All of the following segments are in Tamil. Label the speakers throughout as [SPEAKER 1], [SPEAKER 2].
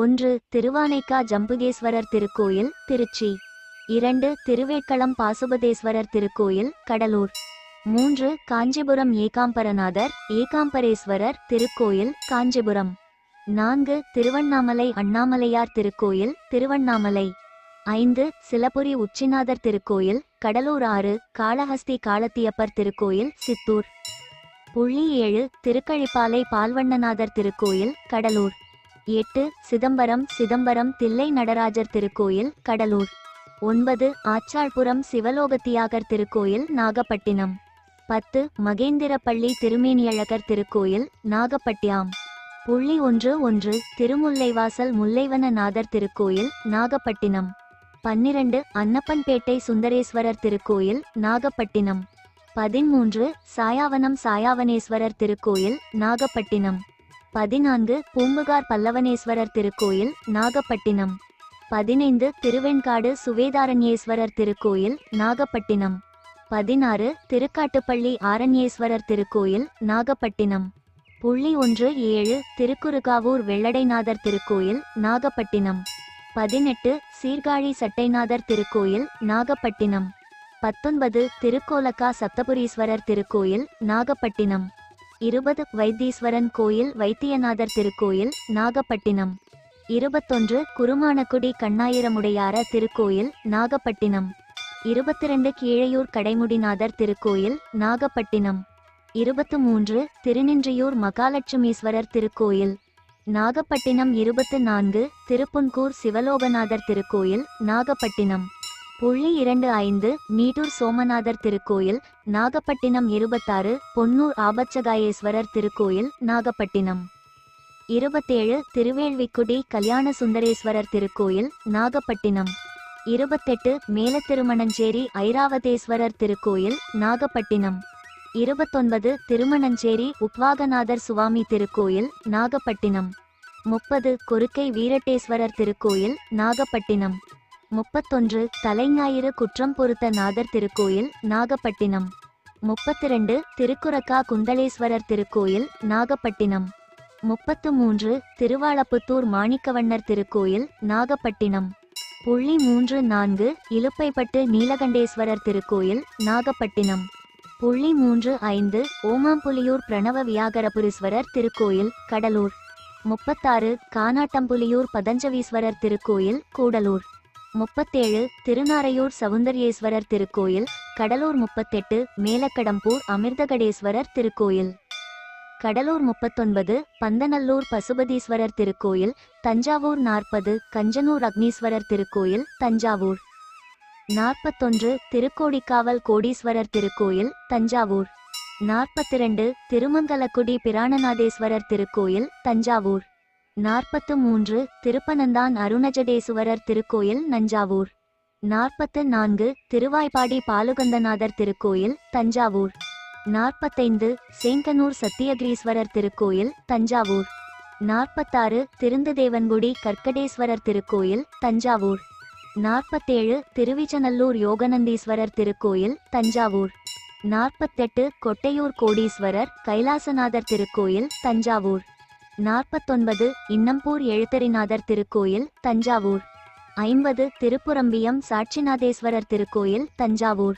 [SPEAKER 1] ஒன்று திருவானைக்கா ஜம்புகேஸ்வரர் திருக்கோயில் திருச்சி. இரண்டு திருவேட்களம் பாசுபதேஸ்வரர் திருக்கோயில் கடலூர். மூன்று காஞ்சிபுரம் ஏகாம்பரநாதர் ஏகாம்பரேஸ்வரர் திருக்கோயில் காஞ்சிபுரம். நான்கு திருவண்ணாமலை அண்ணாமலையார் திருக்கோயில் திருவண்ணாமலை. ஐந்து சிலபுரி உச்சிநாதர் திருக்கோயில் கடலூர். ஆறு காளஹஸ்தி காலத்தியப்பர் திருக்கோயில் சித்தூர். புள்ளி ஏழு திருக்கழிப்பாலை பால்வண்ணநாதர் திருக்கோயில் கடலூர். எட்டு சிதம்பரம் சிதம்பரம் தில்லை நடராஜர் திருக்கோயில் கடலூர். ஒன்பது ஆச்சாள்புரம் சிவலோகத்தியாகர் திருக்கோயில் நாகப்பட்டினம். பத்து மகேந்திரப்பள்ளி திருமேனியழகர் திருக்கோயில் நாகப்பட்டியாம். புள்ளி ஒன்று ஒன்று திருமுல்லைவாசல் முல்லைவனநாதர் திருக்கோயில் நாகப்பட்டினம். பன்னிரண்டு அன்னப்பன்பேட்டை சுந்தரேஸ்வரர் திருக்கோயில் நாகப்பட்டினம். பதிமூன்று சாயாவனம் சாயாவனேஸ்வரர் திருக்கோயில் நாகப்பட்டினம். பதினான்கு பூம்புகார் பல்லவனேஸ்வரர் திருக்கோயில் நாகப்பட்டினம். பதினைந்து திருவெண்காடு சுவேதாரண்யேஸ்வரர் திருக்கோயில் நாகப்பட்டினம். பதினாறு திருக்காட்டுப்பள்ளி ஆரண்யேஸ்வரர் திருக்கோயில் நாகப்பட்டினம். புள்ளி ஒன்று ஏழு திருக்குறுகாவூர் வெள்ளடைநாதர் திருக்கோயில் நாகப்பட்டினம். பதினெட்டு சீர்காழி சட்டைநாதர் திருக்கோயில் நாகப்பட்டினம். பத்தொன்பது திருக்கோலக்கா சத்தபுரீஸ்வரர் திருக்கோயில் நாகப்பட்டினம். இருபது வைத்தீஸ்வரன் கோயில் வைத்தியநாதர் திருக்கோயில் நாகப்பட்டினம். இருபத்தொன்று குருமானக்குடி கண்ணாயிரமுடையார திருக்கோயில் நாகப்பட்டினம். இருபத்திரண்டு கீழையூர் கடைமுடிநாதர் திருக்கோயில் நாகப்பட்டினம். இருபத்து மூன்று திருநின்றியூர் மகாலட்சுமீஸ்வரர் திருக்கோயில். நாகப்பட்டினம் இருபத்து நான்கு திருப்புன்கூர் சிவலோகநாதர் திருக்கோயில் நாகப்பட்டினம். புள்ளி இரண்டு ஐந்து மீட்டூர் சோமநாதர் திருக்கோயில் நாகப்பட்டினம் இருபத்தாறு பொன்னூர் ஆபச்சகாயேஸ்வரர் திருக்கோயில் நாகப்பட்டினம். இருபத்தேழு திருவேள்விக்குடி கல்யாண சுந்தரேஸ்வரர் திருக்கோயில் நாகப்பட்டினம். இருபத்தெட்டு மேலத்திருமணஞ்சேரி ஐராவதேஸ்வரர் திருக்கோயில் நாகப்பட்டினம். இருபத்தொன்பது திருமணஞ்சேரி உப்வாகநாதர் சுவாமி திருக்கோயில் நாகப்பட்டினம். முப்பது கொருக்கை வீரட்டேஸ்வரர் திருக்கோயில் நாகப்பட்டினம். முப்பத்தொன்று தலைஞாயிறு குற்றம் பொறுத்த நாதர் திருக்கோயில் நாகப்பட்டினம். முப்பத்திரண்டு திருக்குறக்கா குந்தளேஸ்வரர் திருக்கோயில் நாகப்பட்டினம். முப்பத்து மூன்று திருவாளப்புத்தூர் மாணிக்கவண்ணர் திருக்கோயில் நாகப்பட்டினம். புள்ளி மூன்று நான்கு இலுப்பைப்பட்டு நீலகண்டேஸ்வரர் திருக்கோயில் நாகப்பட்டினம். புள்ளி மூன்று ஐந்து ஓமாம்புலியூர் பிரணவ வியாகரபுரீஸ்வரர் திருக்கோயில் கடலூர். முப்பத்தாறு கானாட்டம்புலியூர் பதஞ்சவீஸ்வரர் திருக்கோயில் கூடலூர். முப்பத்தேழு திருநாரையூர் சவுந்தரியேஸ்வரர் திருக்கோயில் கடலூர் முப்பத்தெட்டு மேலக்கடம்பூர் அமிர்தகடேஸ்வரர் திருக்கோயில். கடலூர் முப்பத்தொன்பது பந்தநல்லூர் பசுபதீஸ்வரர் திருக்கோயில் தஞ்சாவூர் நாற்பது கஞ்சனூர் அக்னீஸ்வரர் திருக்கோயில் தஞ்சாவூர். நாற்பத்தொன்று திருக்கோடிக்காவல் கோடீஸ்வரர் திருக்கோயில் தஞ்சாவூர். நாற்பத்திரண்டு திருமங்கலக்குடி பிராணநாதேஸ்வரர் திருக்கோயில் தஞ்சாவூர். நாற்பத்து மூன்று திருப்பனந்தான் அருணஜடேசுவரர் திருக்கோயில் நஞ்சாவூர் நாற்பத்து நான்கு திருவாய்ப்பாடி பாலுகந்தநாதர் திருக்கோயில் தஞ்சாவூர். நாற்பத்தைந்து சேங்கனூர் சத்தியகிரீஸ்வரர் திருக்கோயில் தஞ்சாவூர். நாற்பத்தாறு திருந்ததேவன்குடி கற்கடேஸ்வரர் திருக்கோயில் தஞ்சாவூர். நாற்பத்தேழு திருவிச்சநல்லூர் யோகநந்தீஸ்வரர் திருக்கோயில் தஞ்சாவூர். நாற்பத்தெட்டு கொட்டையூர் கோடீஸ்வரர் கைலாசநாதர் திருக்கோயில் தஞ்சாவூர். நாற்பத்தொன்பது இன்னம்பூர் எழுத்தரிநாதர் திருக்கோயில் தஞ்சாவூர். ஐம்பது திருப்புரம்பியம் சாட்சிநாதேஸ்வரர் திருக்கோயில் தஞ்சாவூர்.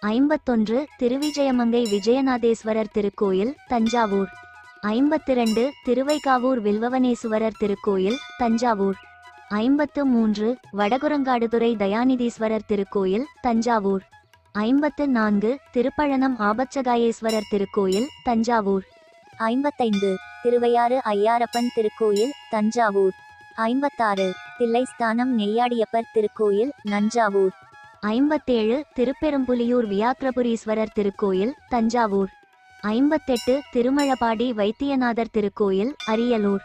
[SPEAKER 1] ஐம்பத்தொன்று திருவிஜயமங்கை விஜயநாதேஸ்வரர் திருக்கோயில் தஞ்சாவூர். ஐம்பத்திரண்டு திருவைகாவூர் வில்வவனேஸ்வரர் திருக்கோயில் தஞ்சாவூர். ஐம்பத்து மூன்று வடகுரங்காடுதுறை தயாநிதீஸ்வரர் திருக்கோயில் தஞ்சாவூர். ஐம்பத்து நான்கு திருப்பழனம் ஆபச்சகாயேஸ்வரர் திருக்கோயில் தஞ்சாவூர். ஐம்பத்தைந்து திருவையாறு ஐயாரப்பன் திருக்கோயில் தஞ்சாவூர். ஐம்பத்தாறு தில்லைஸ்தானம் நெய்யாடியப்பர் திருக்கோயில் நஞ்சாவூர். ஐம்பத்தேழு திருப்பெரும்புலியூர் வியாக்கிரபுரீஸ்வரர் திருக்கோயில் தஞ்சாவூர். ஐம்பத்தெட்டு திருமழபாடி வைத்தியநாதர் திருக்கோயில் அரியலூர்.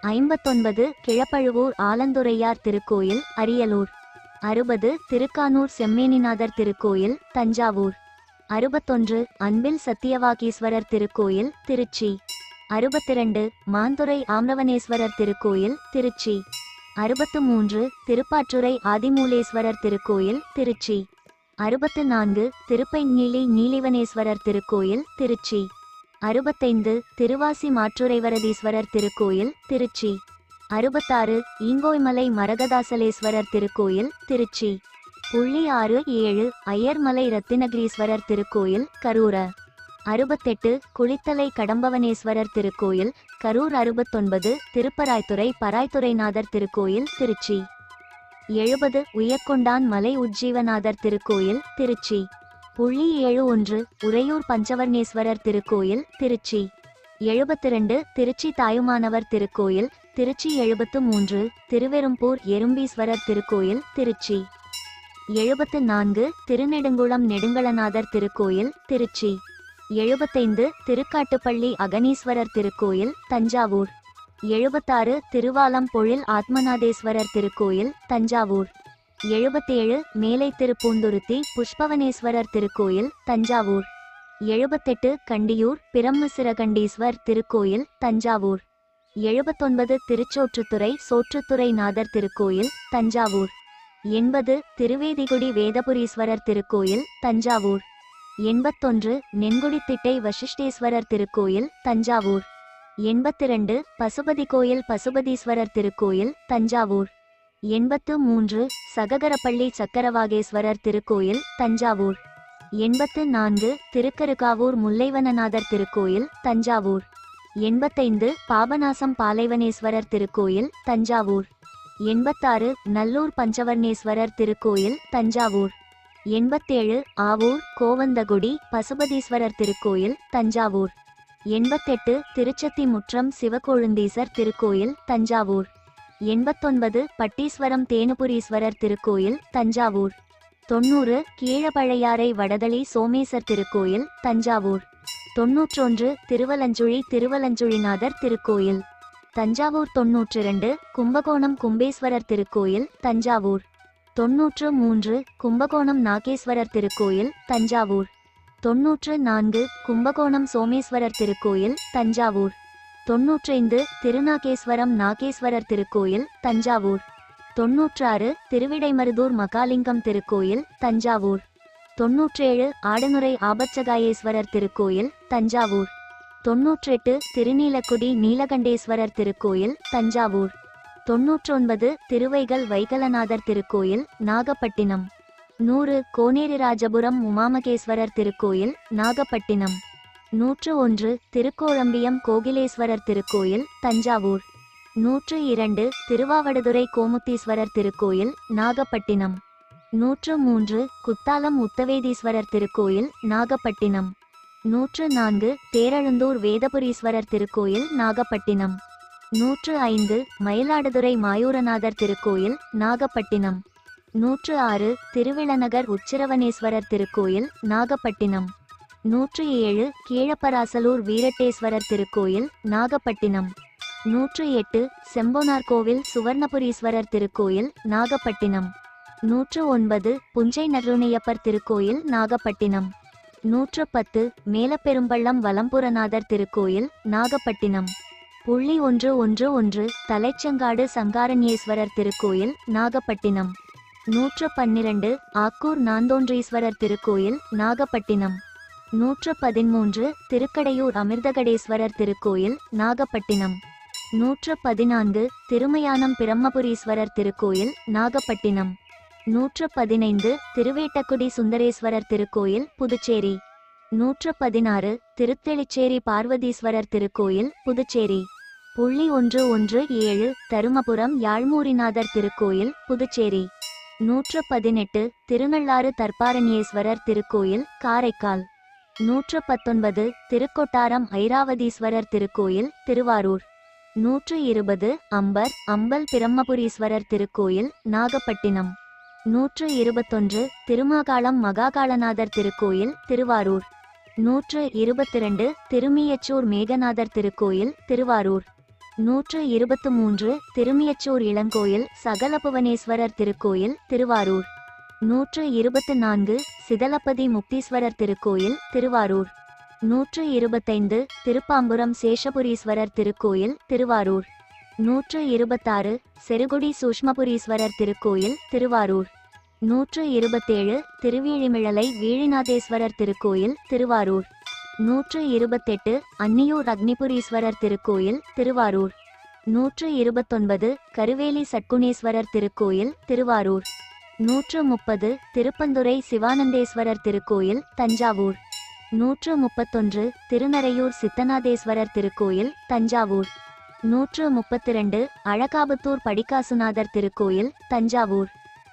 [SPEAKER 1] ஐம்பத்தொன்பது கிழப்பழுவூர் ஆலந்துரையார் திருக்கோயில் அரியலூர். அறுபது திருக்கானூர் செம்மேனிநாதர் திருக்கோயில் தஞ்சாவூர். அறுபத்தொன்று அன்பில் சத்தியவாகீஸ்வரர் திருக்கோயில் திருச்சி. அறுபத்திரண்டு மாந்துரை ஆம்ரவனேஸ்வரர் திருக்கோயில் திருச்சி. அறுபத்து மூன்று திருப்பாற்றுறை ஆதிமூலேஸ்வரர் திருக்கோயில் திருச்சி. அறுபத்து நான்கு திருப்பைநீலி நீலிவனேஸ்வரர் திருக்கோயில் திருச்சி. அறுபத்தைந்து திருவாசி மாற்றுரைவரதீஸ்வரர் திருக்கோயில் திருச்சி. அறுபத்தாறு ஈங்கோய்மலை மரகதாசலேஸ்வரர் திருக்கோயில் திருச்சி. புள்ளி ஆறு ஏழு அய்யர்மலை ரத்தினகிரீஸ்வரர் திருக்கோயில் கரூர. அறுபத்தெட்டு குளித்தலை கடம்பவனேஸ்வரர் திருக்கோயில் கரூர் அறுபத்தொன்பது திருப்பராய்த்துறை பராய்த்துறைநாதர் திருக்கோயில் திருச்சி. எழுபது உயர்கொண்டான் மலை உஜ்ஜீவநாதர் திருக்கோயில் திருச்சி. புள்ளி ஏழு ஒன்று உறையூர் பஞ்சவர்ணேஸ்வரர் திருக்கோயில் திருச்சி. எழுபத்திரண்டு திருச்சி தாயுமானவர் திருக்கோயில் திருச்சி எழுபத்து மூன்று திருவெரும்பூர் எறும்பீஸ்வரர் திருக்கோயில் திருச்சி. எழுபத்து நான்கு திருநெடுங்குளம் நெடுங்கலநாதர் திருக்கோயில் திருச்சி. எழுபத்தைந்து திருக்காட்டுப்பள்ளி அகனீஸ்வரர் திருக்கோயில் தஞ்சாவூர். எழுபத்தாறு திருவாலம்பொழில் ஆத்மநாதேஸ்வரர் திருக்கோயில் தஞ்சாவூர். எழுபத்தேழு மேலை திருப்பூந்துருத்தி புஷ்பவனேஸ்வரர் திருக்கோயில் தஞ்சாவூர். எழுபத்தெட்டு கண்டியூர் பிரம்மசிரகண்டீஸ்வர் திருக்கோயில் தஞ்சாவூர். எழுபத்தொன்பது திருச்சோற்றுத்துறை சோற்றுத்துறை நாதர் திருக்கோயில் தஞ்சாவூர். எண்பது திருவேதிகுடி வேதபுரீஸ்வரர் திருக்கோயில் தஞ்சாவூர். எண்பத்தொன்று நென்குடித்திட்டை வசிஷ்டேஸ்வரர் திருக்கோயில் தஞ்சாவூர். எண்பத்திரண்டு பசுபதி கோயில் பசுபதீஸ்வரர் திருக்கோயில் தஞ்சாவூர். எண்பத்து மூன்று சககரப்பள்ளி சக்கரவாகேஸ்வரர் திருக்கோயில் தஞ்சாவூர். எண்பத்து நான்கு திருக்கருகாவூர் முல்லைவனநாதர் திருக்கோயில் தஞ்சாவூர். எண்பத்தைந்து பாபநாசம் பாலைவனேஸ்வரர் திருக்கோயில் தஞ்சாவூர். எண்பத்தாறு நல்லூர் பஞ்சவர்ணேஸ்வரர் திருக்கோயில் தஞ்சாவூர். எண்பத்தேழு ஆவூர் கோவந்தகுடி பசுபதீஸ்வரர் திருக்கோயில் தஞ்சாவூர். எண்பத்தெட்டு திருச்சத்தி முற்றம் சிவகொழுந்தீசர் திருக்கோயில் தஞ்சாவூர். எண்பத்தொன்பது பட்டீஸ்வரம் தேனுபுரீஸ்வரர் திருக்கோயில் தஞ்சாவூர். தொண்ணூறு கீழபழையாறை வடதளி சோமேசர் திருக்கோயில் தஞ்சாவூர். தொன்னூற்றொன்று திருவலஞ்சுழி திருவலஞ்சுழிநாதர் திருக்கோயில். தஞ்சாவூர் தொன்னூற்று இரண்டு கும்பகோணம் கும்பேஸ்வரர் திருக்கோயில் தஞ்சாவூர். தொன்னூற்று மூன்று கும்பகோணம் நாகேஸ்வரர் திருக்கோயில் தஞ்சாவூர். தொன்னூற்று நான்கு கும்பகோணம் சோமேஸ்வரர் திருக்கோயில் தஞ்சாவூர். தொன்னூற்றைந்து திருநாகேஸ்வரம் நாகேஸ்வரர் திருக்கோயில் தஞ்சாவூர். தொன்னூற்றாறு திருவிடைமருதூர் மகாலிங்கம் திருக்கோயில் தஞ்சாவூர். தொன்னூற்றேழு ஆடனுரை ஆபச்சகாயேஸ்வரர் திருக்கோயில் தஞ்சாவூர். தொன்னூற்றெட்டு திருநீலக்குடி நீலகண்டேஸ்வரர் திருக்கோயில் தஞ்சாவூர். தொன்னூற்றொன்பது திருவைகள் வைகலநாதர் திருக்கோயில் நாகப்பட்டினம். நூறு கோனேரிராஜபுரம் உமாமகேஸ்வரர் திருக்கோயில் நாகப்பட்டினம். நூற்று ஒன்று திருக்கோழம்பியம் கோகிலேஸ்வரர் திருக்கோயில் தஞ்சாவூர். நூற்று இரண்டு திருவாவடுதுறை கோமுத்தீஸ்வரர் திருக்கோயில் நாகப்பட்டினம். நூற்று மூன்று குத்தாலம் உத்தவேதீஸ்வரர் திருக்கோயில் நாகப்பட்டினம். நூற்று நான்கு தேரழுந்தூர் வேதபுரீஸ்வரர் திருக்கோயில் நாகப்பட்டினம். நூற்று ஐந்து மயிலாடுதுறை மாயூரநாதர் திருக்கோயில் நாகப்பட்டினம். நூற்று ஆறு திருவிளநகர் உச்சிரவனேஸ்வரர் திருக்கோயில் நாகப்பட்டினம். நூற்று ஏழு கீழப்பராசலூர் வீரட்டேஸ்வரர் திருக்கோயில் நாகப்பட்டினம். நூற்று எட்டு செம்போனார் கோவில் சுவர்ணபுரீஸ்வரர் திருக்கோயில் நாகப்பட்டினம். நூற்று ஒன்பது புஞ்சை நருணையப்பர் திருக்கோயில் நாகப்பட்டினம். நூற்று பத்து மேலப்பெரும்பள்ளம் வலம்புரநாதர் திருக்கோயில் நாகப்பட்டினம். புள்ளி ஒன்று ஒன்று ஒன்று தலைச்சங்காடு சங்காரண்யேஸ்வரர் திருக்கோயில் நாகப்பட்டினம். நூற்று பன்னிரண்டு ஆக்கூர் நாந்தோன்றீஸ்வரர் திருக்கோயில் நாகப்பட்டினம். நூற்று பதிமூன்று திருக்கடையூர் அமிர்தகடேஸ்வரர் திருக்கோயில் நாகப்பட்டினம். நூற்று பதினான்கு திருமயானம் பிரம்மபுரீஸ்வரர் திருக்கோயில் நாகப்பட்டினம். நூற்று பதினைந்து திருவேட்டக்குடி சுந்தரேஸ்வரர் திருக்கோயில் புதுச்சேரி. நூற்று பதினாறு திருத்தெளிச்சேரி பார்வதீஸ்வரர் திருக்கோயில் புதுச்சேரி. புள்ளி ஒன்று ஒன்று ஏழு தருமபுரம் யாழ்மூரிநாதர் திருக்கோயில் புதுச்சேரி. நூற்று பதினெட்டு திருநள்ளாறு தர்பாரண்யேஸ்வரர் திருக்கோயில் காரைக்கால். நூற்று பத்தொன்பது திருக்கொட்டாரம் ஐராவதீஸ்வரர் திருக்கோயில் திருவாரூர். நூற்று இருபது அம்பர் அம்பல் பிரம்மபுரீஸ்வரர் திருக்கோயில் நாகப்பட்டினம். நூற்று இருபத்தொன்று திருமாகாளம் மகாகாளநாதர் திருக்கோயில் திருவாரூர். நூற்று இருபத்திரண்டு திருமியச்சூர் மேகநாதர் திருக்கோயில் திருவாரூர். நூற்று இருபத்து மூன்று திருமியச்சூர் இளங்கோயில் சகலபுவனேஸ்வரர் திருக்கோயில் திருவாரூர். நூற்று இருபத்து நான்கு சிதலப்பதி முக்தீஸ்வரர் திருக்கோயில் திருவாரூர். நூற்று இருபத்தைந்து திருப்பாம்புரம் சேஷபுரீஸ்வரர் திருக்கோயில் திருவாரூர். நூற்று இருபத்தாறு செருகுடி சூஷ்மபுரீஸ்வரர் திருக்கோயில் திருவாரூர். நூற்று இருபத்தேழு திருவீழிமிழலை வீழிநாதேஸ்வரர் திருக்கோயில் திருவாரூர். நூற்று இருபத்தெட்டு அன்னியூர் அக்னிபுரீஸ்வரர் திருக்கோயில் திருவாரூர். நூற்று இருபத்தொன்பது கருவேலி சட்குணேஸ்வரர் திருக்கோயில் திருவாரூர். நூற்று முப்பது திருப்பந்துரை சிவானந்தேஸ்வரர் திருக்கோயில் தஞ்சாவூர். நூற்று முப்பத்தொன்று திருநரையூர் சித்தநாதேஸ்வரர் திருக்கோயில் தஞ்சாவூர். நூற்று முப்பத்திரண்டு அழகாபத்தூர் படிக்காசுநாதர் திருக்கோயில் தஞ்சாவூர்.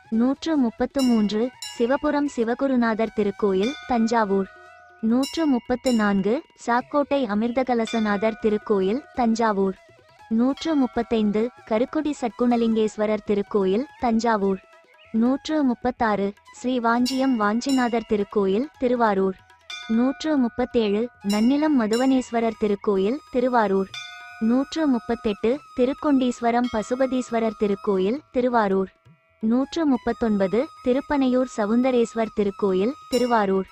[SPEAKER 1] நூற்று முப்பத்து மூன்று சிவபுரம் சிவகுருநாதர் திருக்கோயில் தஞ்சாவூர். நூற்று முப்பத்து நான்கு சாக்கோட்டை அமிர்தகலசநாதர் திருக்கோயில் தஞ்சாவூர். நூற்று முப்பத்தைந்து கருக்குடி சட்குணலிங்கேஸ்வரர் திருக்கோயில் தஞ்சாவூர். நூற்று முப்பத்தாறு ஸ்ரீ வாஞ்சியம் வாஞ்சிநாதர் திருக்கோயில் திருவாரூர். நூற்று முப்பத்தேழு நன்னிலம் மதுவனேஸ்வரர் திருக்கோயில் திருவாரூர். நூற்று முப்பத்தெட்டு திருக்கொண்டீஸ்வரம் பசுபதீஸ்வரர் திருக்கோயில் திருவாரூர். நூற்று முப்பத்தொன்பது திருப்பனையூர் சவுந்தரேஸ்வர் திருக்கோயில் திருவாரூர்.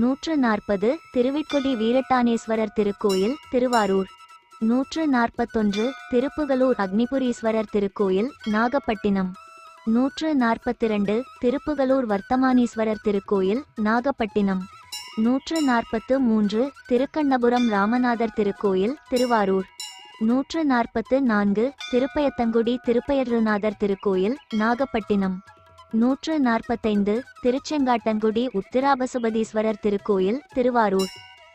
[SPEAKER 1] நூற்று நாற்பது திருவிக்குடி வீரட்டானேஸ்வரர் திருக்கோயில் திருவாரூர். நூற்று நாற்பத்தொன்று திருப்புகலூர் அக்னிபுரீஸ்வரர் திருக்கோயில் நாகப்பட்டினம். நூற்று நாற்பத்திரண்டு திருப்புகலூர் வர்த்தமானீஸ்வரர் திருக்கோயில் நாகப்பட்டினம். நூற்று நாற்பத்து மூன்று திருக்கண்ணபுரம் ராமநாதர் திருக்கோயில் திருவாரூர். நூற்று நாற்பத்து நான்கு திருப்பயத்தங்குடி திருப்பயருநாதர் திருக்கோயில் நாகப்பட்டினம். நூற்று நாற்பத்தைந்து திருச்செங்காட்டங்குடி உத்திராபசுபதீஸ்வரர் திருக்கோயில் திருவாரூர்.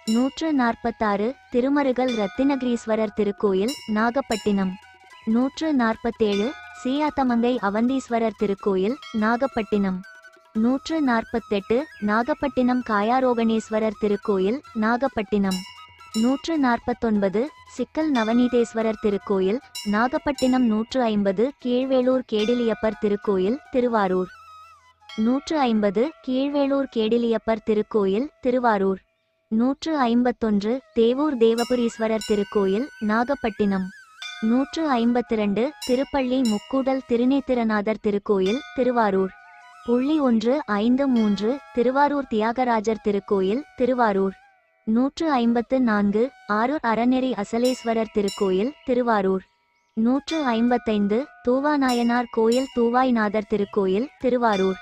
[SPEAKER 1] நூற்று நாற்பத்தாறு திருமருகல் ரத்தினகிரீஸ்வரர் திருக்கோயில் நாகப்பட்டினம். நூற்று நாற்பத்தேழு சீயாத்தமங்கை அவந்தீஸ்வரர் திருக்கோயில் நாகப்பட்டினம். நூற்று நாற்பத்தெட்டு நாகப்பட்டினம் காயாரோகணேஸ்வரர் திருக்கோயில் நாகப்பட்டினம். நூற்று நாற்பத்தொன்பது சிக்கல் நவநீதேஸ்வரர் திருக்கோயில் நாகப்பட்டினம் நூற்று ஐம்பது கீழ்வேளூர் கேடிலியப்பர் திருக்கோயில் திருவாரூர். நூற்று ஐம்பது கீழ்வேளூர் கேடிலியப்பர் திருக்கோயில் திருவாரூர். நூற்று ஐம்பத்தொன்று தேவூர் தேவபுரீஸ்வரர் திருக்கோயில் நாகப்பட்டினம். நூற்று ஐம்பத்திரண்டு திருப்பள்ளி முக்கூடல் திருநேத்திரநாதர் திருக்கோயில் திருவாரூர். புள்ளி ஒன்று ஐந்து மூன்று திருவாரூர் தியாகராஜர் திருக்கோயில் திருவாரூர். நூற்று ஐம்பத்து நான்கு ஆரூர் அறநெறி அசலேஸ்வரர் திருக்கோயில் திருவாரூர். நூற்று ஐம்பத்தைந்து தூவாநாயனார் கோயில் தூவாய்நாதர் திருக்கோயில் திருவாரூர்.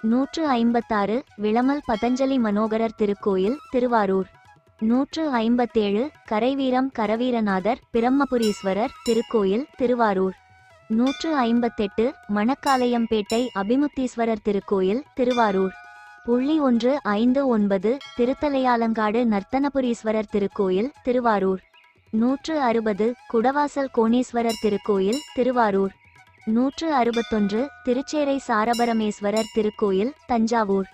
[SPEAKER 1] நூற்று ஐம்பத்தாறு விளமல் பதஞ்சலி மனோகரர் திருக்கோயில் திருவாரூர். நூற்று ஐம்பத்தேழு கரைவீரம் கரவீரநாதர் பிரம்மபுரீஸ்வரர் திருக்கோயில் திருவாரூர். நூற்று ஐம்பத்தெட்டு மணக்காளையம்பேட்டை அபிமுத்தீஸ்வரர் திருக்கோயில் திருவாரூர். புள்ளி ஒன்று ஐந்து ஒன்பது திருத்தலையாலங்காடு நர்த்தனபுரீஸ்வரர் திருக்கோயில் திருவாரூர். நூற்று அறுபது குடவாசல் கோணேஸ்வரர் திருக்கோயில் திருவாரூர். நூற்று அறுபத்தொன்று திருச்சேரை சாரபரமேஸ்வரர் திருக்கோயில் தஞ்சாவூர்.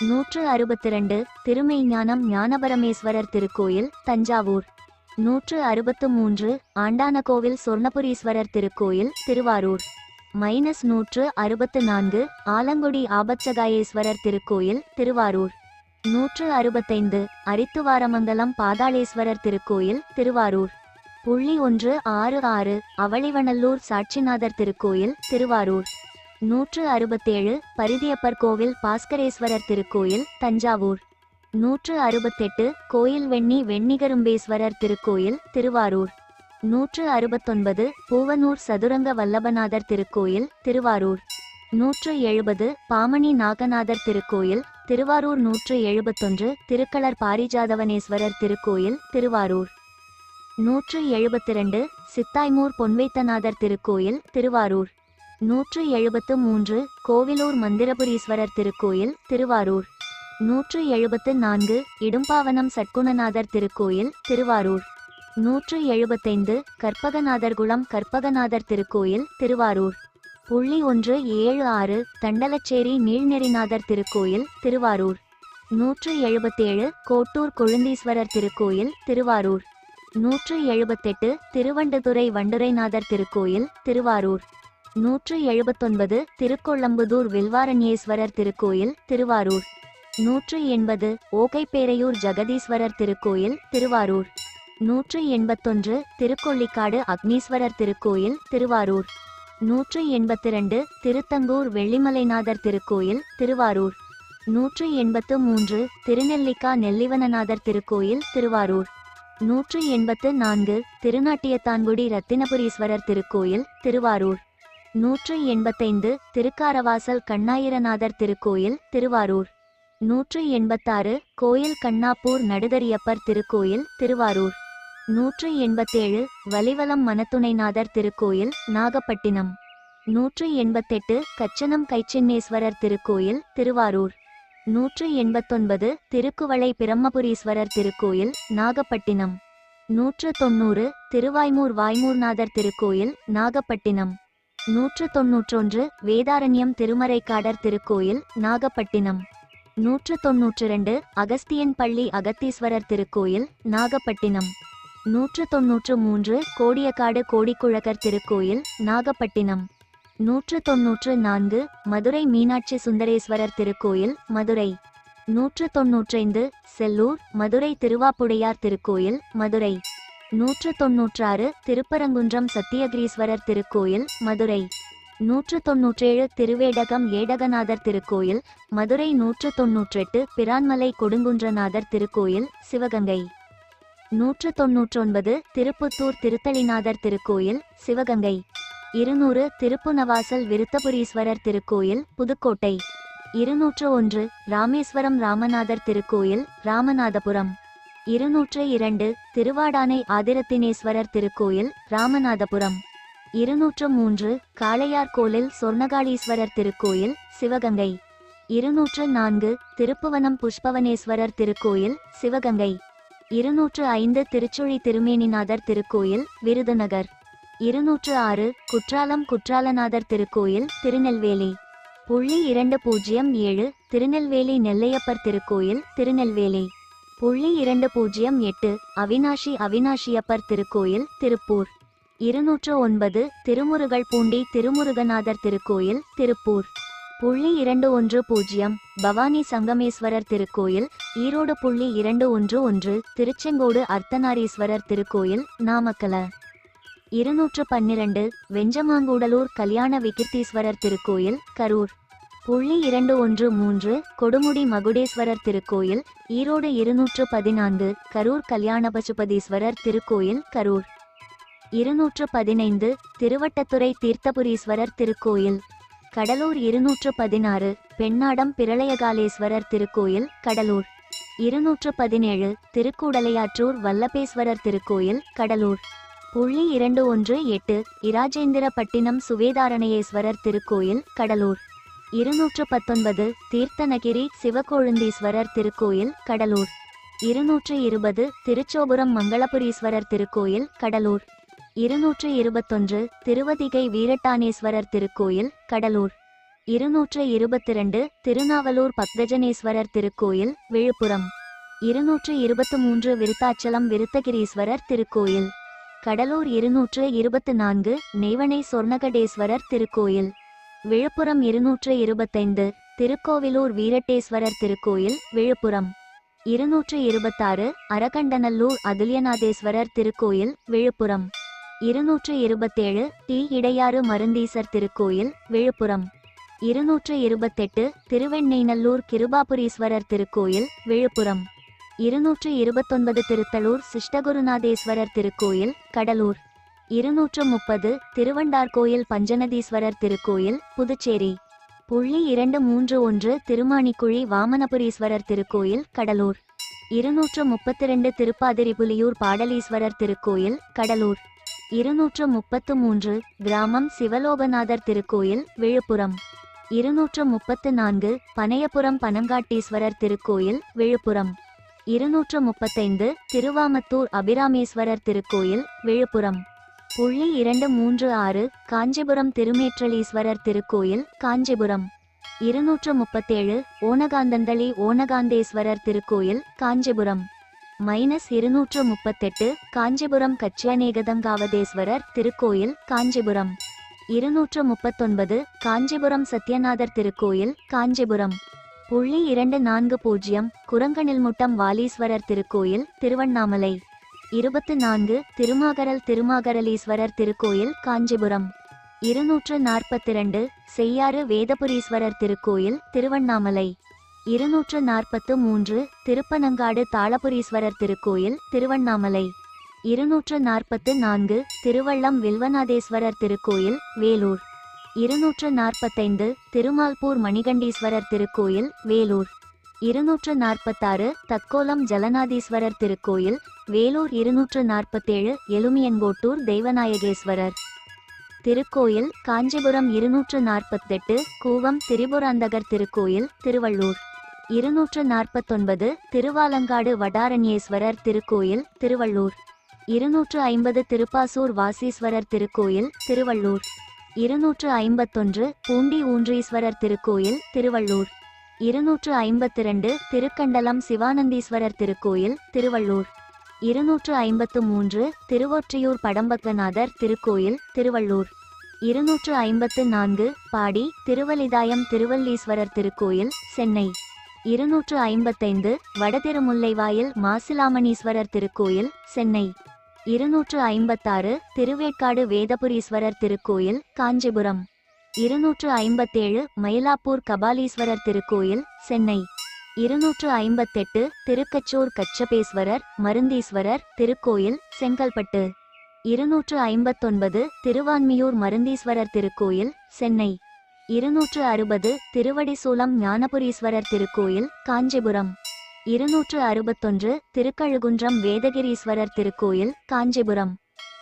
[SPEAKER 1] நூற்று அறுபத்திரண்டு திருமெய்ஞானம் ஞானபரமேஸ்வரர் திருக்கோயில் தஞ்சாவூர். நூற்று அறுபத்து மூன்று ஆண்டானகோவில் சொர்ணபுரீஸ்வரர் திருக்கோயில் திருவாரூர். மைனஸ் நூற்று அறுபத்து நான்கு ஆலங்குடி ஆபச்சகாயேஸ்வரர் திருக்கோயில் திருவாரூர். நூற்று அறுபத்தைந்து அரித்துவாரமங்கலம் பாதாளேஸ்வரர் திருக்கோயில் திருவாரூர். புள்ளி ஒன்று ஆறு ஆறு அவளிவநல்லூர் சாட்சிநாதர் திருக்கோயில் திருவாரூர். நூற்று அறுபத்தேழு பரிதியப்பர் கோவில் பாஸ்கரேஸ்வரர் திருக்கோயில் தஞ்சாவூர். நூற்று அறுபத்தெட்டு கோயில் வெண்ணி வெண்ணிகரும்பேஸ்வரர் திருக்கோயில் திருவாரூர். நூற்று அறுபத்தொன்பது பூவனூர் சதுரங்க வல்லபநாதர் திருக்கோயில் திருவாரூர். நூற்று எழுபது பாமணி நாகநாதர் திருக்கோயில் திருவாரூர். நூற்று எழுபத்தொன்று திருக்களர் பாரிஜாதவனேஸ்வரர் திருக்கோயில் திருவாரூர். நூற்று எழுபத்திரண்டு சித்தாய்மூர் பொன்வைத்தநாதர் திருக்கோயில் திருவாரூர். நூற்று எழுபத்து மூன்று கோவிலூர் மந்திரபுரீஸ்வரர் திருக்கோயில் திருவாரூர். நூற்று எழுபத்து நான்கு இடும்பாவனம் சட்குணநாதர் திருக்கோயில் திருவாரூர். நூற்று எழுபத்தைந்து கற்பகநாதர்குளம் கற்பகநாதர் திருக்கோயில் திருவாரூர். புள்ளி ஒன்று ஏழு ஆறு தண்டலச்சேரி நீழ்நெறிநாதர் திருக்கோயில் திருவாரூர். நூற்று எழுபத்தேழு கோட்டூர் கொழுந்தீஸ்வரர் திருக்கோயில் திருவாரூர். நூற்று எழுபத்தெட்டு திருவண்டுதுறை வண்டுரைநாதர் திருக்கோயில் திருவாரூர். நூற்று எழுபத்தொன்பது திருக்கொள்ளம்புதூர் வில்வாரண்யேஸ்வரர் திருக்கோயில் திருவாரூர். நூற்று எண்பது ஓகைப்பேரையூர் ஜெகதீஸ்வரர் திருக்கோயில் திருவாரூர். நூற்று எண்பத்தொன்று திருக்கொள்ளிக்காடு அக்னீஸ்வரர் திருக்கோயில் திருவாரூர். நூற்று எண்பத்திரண்டு திருத்தங்கூர் வெள்ளிமலைநாதர் திருக்கோயில் திருவாரூர். நூற்று எண்பத்து மூன்று திருநெல்லிக்கா நெல்லிவனநாதர் திருக்கோயில் திருவாரூர். நூற்று எண்பத்து நான்கு திருநாட்டியத்தான்குடி ரத்தினபுரீஸ்வரர் திருக்கோயில் திருவாரூர். நூற்று எண்பத்தைந்து திருக்காரவாசல் கண்ணாயிரநாதர் திருக்கோயில் திருவாரூர். நூற்று எண்பத்தாறு கோயில் கண்ணாப்பூர் நடுதரியப்பர் திருக்கோயில் திருவாரூர். நூற்று எண்பத்தேழு வலிவலம் மனத்துணைநாதர் திருக்கோயில் நாகப்பட்டினம். நூற்று எண்பத்தெட்டு கச்சனம் கைச்சின்னேஸ்வரர் திருக்கோயில் திருவாரூர். நூற்று எண்பத்தொன்பது திருக்குவளை பிரம்மபுரீஸ்வரர் திருக்கோயில் நாகப்பட்டினம். நூற்று தொண்ணூறு திருவாய்மூர் வாய்மூர்நாதர் திருக்கோயில் நாகப்பட்டினம். நூற்று தொன்னூற்றொன்று வேதாரண்யம் திருமறைக்காடர் திருக்கோயில் நாகப்பட்டினம். நூற்று தொன்னூற்று ரெண்டு அகஸ்தியன் பள்ளி அகத்தீஸ்வரர் திருக்கோயில் நாகப்பட்டினம். நூற்று தொன்னூற்று மூன்று கோடியக்காடு கோடிக்குழகர் திருக்கோயில் நாகப்பட்டினம். நூற்று தொன்னூற்று நான்கு மதுரை மீனாட்சி சுந்தரேஸ்வரர் திருக்கோயில் மதுரை. நூற்று தொன்னூற்றைந்து செல்லூர் மதுரை திருவாப்புடையார் திருக்கோயில் மதுரை. நூற்று தொன்னூற்றாறு திருப்பரங்குன்றம் சத்தியகிரீஸ்வரர் திருக்கோயில் மதுரை. நூற்று தொன்னூற்றேழு திருவேடகம் ஏடகநாதர் திருக்கோயில் மதுரை. நூற்று தொன்னூற்றெட்டு பிரான்மலை கொடுங்குன்றநாதர் திருக்கோயில் சிவகங்கை. நூற்று தொன்னூற்றொன்பது திருப்புத்தூர் திருத்தளிநாதர் திருக்கோயில் சிவகங்கை. இருநூறு திருப்புனவாசல் விருத்தபுரீஸ்வரர் திருக்கோயில் புதுக்கோட்டை. இருநூற்று ஒன்று ராமேஸ்வரம் ராமநாதர் திருக்கோயில் ராமநாதபுரம். இருநூற்று இரண்டு திருவாடானை ஆதிரத்தினேஸ்வரர் திருக்கோயில் ராமநாதபுரம். இருநூற்று மூன்று காளையார்கோலில் சொர்ணகாளீஸ்வரர் திருக்கோயில் சிவகங்கை. இருநூற்று நான்கு திருப்புவனம் புஷ்பவனேஸ்வரர் திருக்கோயில் சிவகங்கை. இருநூற்று ஐந்து திருச்சுழி திருமேனிநாதர் திருக்கோயில் விருதுநகர். இருநூற்று ஆறு குற்றாலம் குற்றாலநாதர் திருக்கோயில் திருநெல்வேலி. புள்ளி இரண்டு பூஜ்ஜியம் ஏழு திருநெல்வேலி நெல்லையப்பர் திருக்கோயில் திருநெல்வேலி. புள்ளி இரண்டு பூஜ்ஜியம் எட்டு அவினாஷி அவினாஷியப்பர் திருக்கோயில் திருப்பூர். இருநூற்று ஒன்பது திருமுருகல் பூண்டி திருமுருகநாதர் திருக்கோயில் திருப்பூர். புள்ளி இரண்டு ஒன்று பூஜ்ஜியம். பவானி சங்கமேஸ்வரர் திருக்கோயில் ஈரோடு புள்ளி இரண்டு ஒன்று ஒன்று திருச்செங்கோடு அர்த்தநாரீஸ்வரர் திருக்கோயில் நாமக்கல. இருநூற்று பன்னிரண்டு வெஞ்சமாங்கூடலூர் கல்யாண விகிர்த்தீஸ்வரர் திருக்கோயில் கரூர். புள்ளி இரண்டு ஒன்று மூன்று கொடுமுடி மகுடேஸ்வரர் திருக்கோயில் ஈரோடு இருநூற்று பதினான்கு கரூர் கல்யாண பசுபதீஸ்வரர் திருக்கோயில் கரூர். இருநூற்று பதினைந்து திருவட்டத்துறை தீர்த்தபுரீஸ்வரர் திருக்கோயில். கடலூர் இருநூற்று பதினாறு பெண்ணாடம் பிரளயகாலேஸ்வரர் திருக்கோயில் கடலூர். இருநூற்று பதினேழு திருக்கூடலையாற்றூர் வல்லபேஸ்வரர் திருக்கோயில் கடலூர். புள்ளி இரண்டு ஒன்று எட்டு இராஜேந்திரப்பட்டினம் சுவேதாரணேஸ்வரர் திருக்கோயில் கடலூர். இருநூற்று பத்தொன்பது தீர்த்தநகிரி சிவகொழுந்தீஸ்வரர் திருக்கோயில் கடலூர். இருநூற்று இருபது திருச்சோபுரம் மங்களபுரீஸ்வரர் திருக்கோயில் கடலூர். இருநூற்று இருபத்தொன்று திருவதிகை வீரட்டானேஸ்வரர் திருக்கோயில் கடலூர். இருநூற்று இருபத்திரண்டு திருநாவலூர் பக்தஜனேஸ்வரர் திருக்கோயில் விழுப்புரம். இருநூற்று இருபத்து மூன்று விருத்தாச்சலம் விருத்தகிரீஸ்வரர் திருக்கோயில். கடலூர் இருநூற்று இருபத்து நான்கு நெய்வனை சொர்ணகடேஸ்வரர் திருக்கோயில். விழுப்புரம் இருநூற்று இருபத்தைந்து திருக்கோவிலூர் வீரட்டேஸ்வரர் திருக்கோயில் விழுப்புரம். இருநூற்று இருபத்தாறு அரகண்டநல்லூர் அதுல்யநாதேஸ்வரர் திருக்கோயில் விழுப்புரம். இருநூற்று இருபத்தேழு டி இடையாறு மருந்தீசர் திருக்கோயில் விழுப்புரம். இருநூற்று இருபத்தெட்டு திருவெண்ணெய்நல்லூர் கிருபாபுரீஸ்வரர் திருக்கோயில் விழுப்புரம். இருநூற்று இருபத்தொன்பது திருத்தலூர் சிஷ்டகுருநாதேஸ்வரர் திருக்கோயில் கடலூர். இருநூற்று முப்பது திருவண்டார்கோயில் பஞ்சநதீஸ்வரர் திருக்கோயில் புதுச்சேரி. புள்ளி இரண்டு மூன்று ஒன்று திருமாணிக்குழி வாமனபுரீஸ்வரர் திருக்கோயில் கடலூர். இருநூற்று முப்பத்திரண்டு திருப்பாதிரிபுலியூர் பாடலீஸ்வரர் திருக்கோயில் கடலூர். இருநூற்று முப்பத்து மூன்று கிராமம் சிவலோகநாதர் திருக்கோயில் விழுப்புரம். இருநூற்று முப்பத்து நான்கு பனையபுரம் பனங்காட்டீஸ்வரர் திருக்கோயில் விழுப்புரம். இருநூற்று முப்பத்தைந்து திருவாமத்தூர் அபிராமேஸ்வரர் திருக்கோயில் விழுப்புரம். புள்ளி இரண்டு மூன்று ஆறு காஞ்சிபுரம் திருமேற்றலீஸ்வரர் திருக்கோயில் காஞ்சிபுரம். இருநூற்று முப்பத்தேழு ஓனகாந்தந்தளி ஓனகாந்தேஸ்வரர் திருக்கோயில் காஞ்சிபுரம். மைனஸ் இருநூற்று முப்பத்தெட்டு காஞ்சிபுரம் கச்சியநேகதங்காவதேஸ்வரர் திருக்கோயில் காஞ்சிபுரம். இருநூற்று முப்பத்தொன்பது காஞ்சிபுரம் சத்யநாதர் திருக்கோயில் காஞ்சிபுரம். புள்ளி இரண்டு நான்கு பூஜ்ஜியம் குரங்கனில்முட்டம் வாலீஸ்வரர் திருக்கோயில் திருவண்ணாமலை. இருபத்து நான்கு திருமாகரல் திருமாகரலீஸ்வரர் திருக்கோயில் காஞ்சிபுரம். இருநூற்று நாற்பத்திரண்டு செய்யாறு வேதபுரீஸ்வரர் திருக்கோயில் திருவண்ணாமலை. இருநூற்று நாற்பத்து மூன்று திருப்பனங்காடு தாளபுரீஸ்வரர் திருக்கோயில் திருவண்ணாமலை. இருநூற்று நாற்பத்து நான்கு திருவள்ளம் வில்வநாதேஸ்வரர் திருக்கோயில் வேலூர். இருநூற்று நாற்பத்தைந்து திருமால்பூர் மணிகண்டீஸ்வரர் திருக்கோயில் வேலூர். இருநூற்று நாற்பத்தாறு தக்கோலம் ஜலநாதீஸ்வரர் திருக்கோயில் வேலூர். இருநூற்று நாற்பத்தேழு எலுமியன்கோட்டூர் தெய்வநாயகேஸ்வரர் திருக்கோயில் காஞ்சிபுரம். இருநூற்று நாற்பத்தெட்டு கூவம் திரிபுராந்தகர் திருக்கோயில் திருவள்ளூர். இருநூற்று நாற்பத்தொன்பது திருவாலங்காடு வடாரண்யேஸ்வரர் திருக்கோயில் திருவள்ளூர். இருநூற்று ஐம்பது திருப்பாசூர் வாசீஸ்வரர் திருக்கோயில் திருவள்ளூர். இருநூற்று ஐம்பத்தொன்று பூண்டி ஊன்றீஸ்வரர் திருக்கோயில் திருவள்ளூர். இருநூற்று ஐம்பத்திரண்டு திருக்கண்டலம் சிவானந்தீஸ்வரர் திருக்கோயில் திருவள்ளூர். இருநூற்று ஐம்பத்து மூன்று திருவொற்றியூர் படம்பத்வநாதர் திருக்கோயில் திருவள்ளூர். இருநூற்று ஐம்பத்து நான்கு பாடி திருவலிதாயம் திருவல்லீஸ்வரர் திருக்கோயில் சென்னை. இருநூற்று ஐம்பத்தைந்து வடதிருமுல்லைவாயில் மாசிலாமணீஸ்வரர் திருக்கோயில் சென்னை. இருநூற்று ஐம்பத்தாறு திருவேற்காடு வேதபுரீஸ்வரர் திருக்கோயில் காஞ்சிபுரம். இருநூற்று ஐம்பத்தேழு மயிலாப்பூர் கபாலீஸ்வரர் திருக்கோயில் சென்னை. இருநூற்று ஐம்பத்தெட்டு திருக்கச்சூர் கச்சபேஸ்வரர் மருந்தீஸ்வரர் திருக்கோயில் செங்கல்பட்டு. இருநூற்று ஐம்பத்தொன்பது திருவான்மியூர் மருந்தீஸ்வரர் திருக்கோயில் சென்னை. இருநூற்று அறுபது திருவடிசூலம் ஞானபுரீஸ்வரர் திருக்கோயில் காஞ்சிபுரம். இருநூற்று அறுபத்தொன்று திருக்கழுகுன்றம் வேதகிரீஸ்வரர் திருக்கோயில் காஞ்சிபுரம்.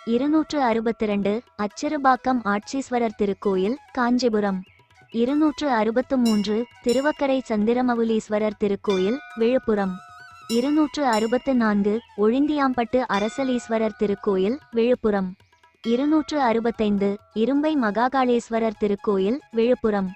[SPEAKER 1] இருநூற்று அறுபத்திரண்டு அச்சிறுபாக்கம் ஆட்சீஸ்வரர் திருக்கோயில் காஞ்சிபுரம். இருநூற்று அறுபத்து மூன்று திருவக்கரை சந்திரமவுலீஸ்வரர் திருக்கோயில் விழுப்புரம். இருநூற்று அறுபத்து நான்கு ஒழிந்தியாம்பட்டு அரசலீஸ்வரர் திருக்கோயில் விழுப்புரம். இருநூற்று அறுபத்தைந்து இரும்பை மகாகாளேஸ்வரர் திருக்கோயில் விழுப்புரம்.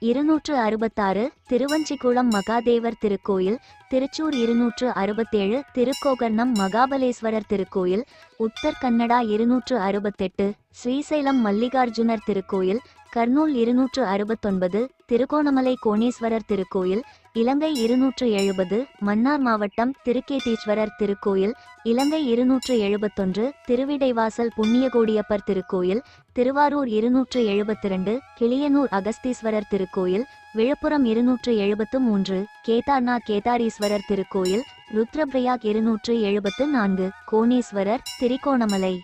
[SPEAKER 1] இருநூற்று அறுபத்தாறு திருவஞ்சிக்குளம் மகாதேவர் திருக்கோயில் திருச்சூர் இருநூற்று அறுபத்தேழு திருக்கோகர்ணம் மகாபலேஸ்வரர் திருக்கோயில் உத்தர் கன்னடா இருநூற்று அறுபத்தெட்டு ஸ்ரீசைலம் மல்லிகார்ஜுனர் திருக்கோயில் கர்னூல் இருநூற்று அறுபத்தொன்பது திருகோணமலை கோணேஸ்வரர் திருக்கோயில் இலங்கை இருநூற்று எழுபது மன்னார் மாவட்டம் திருக்கேதீஸ்வரர் திருக்கோயில் இலங்கை இருநூற்று எழுபத்தொன்று திருவிடைவாசல் புண்ணியகோடியப்பர் திருக்கோயில் திருவாரூர் இருநூற்று எழுபத்திரண்டு கிளியனூர் அகஸ்தீஸ்வரர் திருக்கோயில் விழுப்புரம் இருநூற்று எழுபத்து மூன்று கேதார்நாத் கேதாரீஸ்வரர் திருக்கோயில் ருத்ரபிரயாக் இருநூற்று எழுபத்து நான்கு கோணேஸ்வரர் திரிகோணமலை.